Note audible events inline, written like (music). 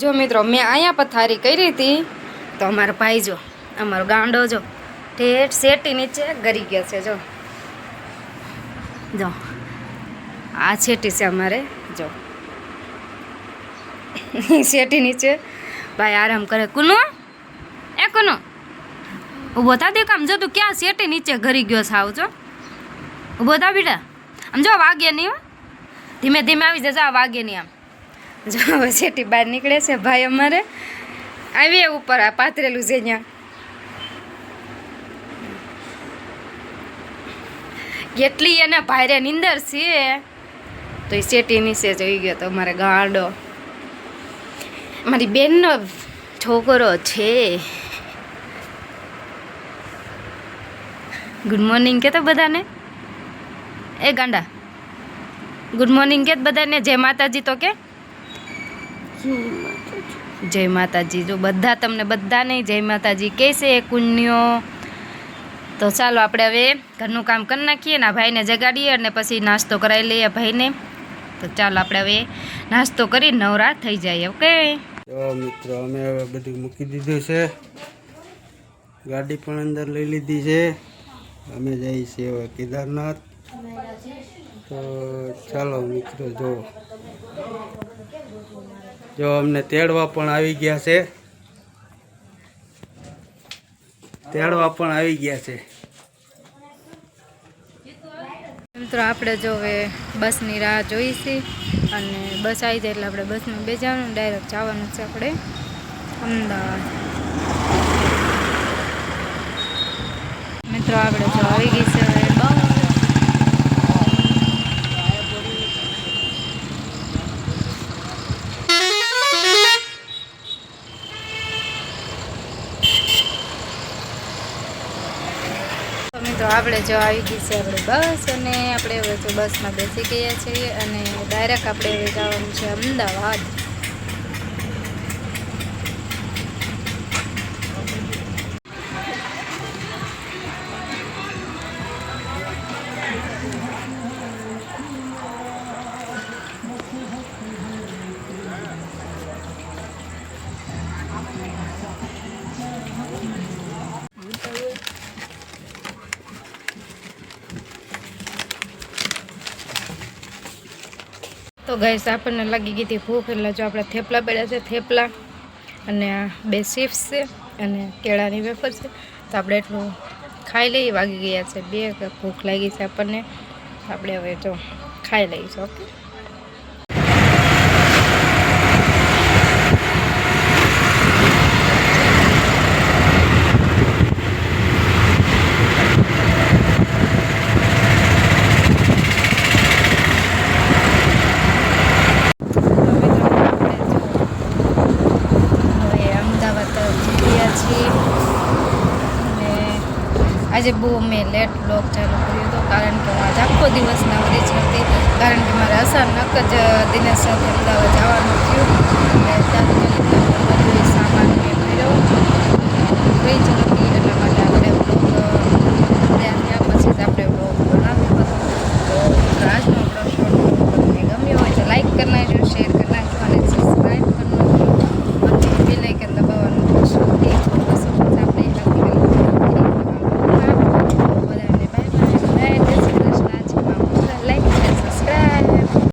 જો મિત્રો, મેં અહીંયા પથારી કરી હતી, તો અમારો ભાઈ જો, અમારો ગાંડો જો ઠેઠ શેટી નીચે ગરી ગયો છે, જો. જો, આ છેટી છે અમારે, જો. (laughs) શેટી નીચે. ભાઈ આરામ કરે. કુનો? એ કુનો? ઊભો થા દે કામ જો તું ક્યાં શેટી નીચે ગરી ગયો સાવ જો. ઊભો થા, બેટા. આમ, જો, વાગે નહીં ધીમે ધીમે આવી જજો, આ વાગે નહીં આમ. જો હવે બહાર નીકળે છે ભાઈ અમારે. આવીએ ઉપર આ પાથરેલું છે ત્યાં કેટલી એને ભાઈરે નીંદર છે. તો એ શેટી નીચે જોઈ ગયો તો મારે ગાંડો. મારી બેનનો છોકરો છે. ગુડ મોર્નિંગ કે તો બધાને. એ ગાંડા. ગુડ મોર્નિંગ કે બધાને. જય માતાજી તો કે. જય માતાજી. જો બધા તમને બધાને જય માતાજી કહે છે કુન્યો તો ચાલો આપણે હવે ઘરનું કામ કરી નાખીએ ને ભાઈને જગાડીએ અને પછી નાસ્તો કરાવી લઈએ ભાઈને. તો ચાલો આપણે હવે નાસ્તો કરી નવરા થઈ જાય, ઓકે? મિત્રો, અમે હવે બધું મૂકી દીધું છે. ગાડી પણ અંદર લઈ લીધી છે. અમે જઈએ છીએ હવે કેદારનાથ. તો ચાલો મિત્રો, જો. જો અમને તેડવા પણ આવી ગયા છે. તેડવા પણ આવી ગયા છે. મિત્રો, આપણે જો હવે બસની રાહ જોઈ છે અને બસ આવી જાય એટલે આપણે બસમાં બેસવાનું ડાયરેક્ટ જવાનું છે આપણે. અમદાવાદ. મિત્રો, આપણે જો આવી ગઈ છે હવે બસ તો આપણે જો આવી ગઈ છે આપણે બસ અને આપણે હવે તો બસમાં બેસી ગયા છીએ અને ડાયરેક્ટ આપણે હવે જવાનું છે અમદાવાદ. તો ગઈસ આપણને લાગી ગઈ હતી ભૂખ, એટલે જો આપણે થેપલા પડ્યા છે, થેપલા. અને બે ચિપ્સ છે અને કેળાની વેફર છે. તો આપણે એટલું ખાઈ લઈએ, વાગી ગયા છે બે, ભૂખ લાગી છે આપણને. આપણે હવે જો ખાઈ લઈશું ઓકે હવે અમદાવાદ તરફ જઈ રહ્યા છીએ અને આજે બહુ મેં લેટ બ્લોગ ચાલુ કર્યો હતો, કારણ કે હું આજે આખો દિવસ નવરી જ હતી. કારણ કે મારે અચાનક જ દિનેશ સાથે અમદાવાદ જવાનું થયું. અને તાત્કાલિક બધું સામાન મેં કર્યો રહી જ નથી એટલા માટે આપણે બ્લોગ ત્યાં પછી જ આપણે બ્લોગ બનાવ્યો હતો. તો આજનો આપણો શોર્ટ તમને ગમ્યો હોય તો લાઈક કરી નાખજો શેર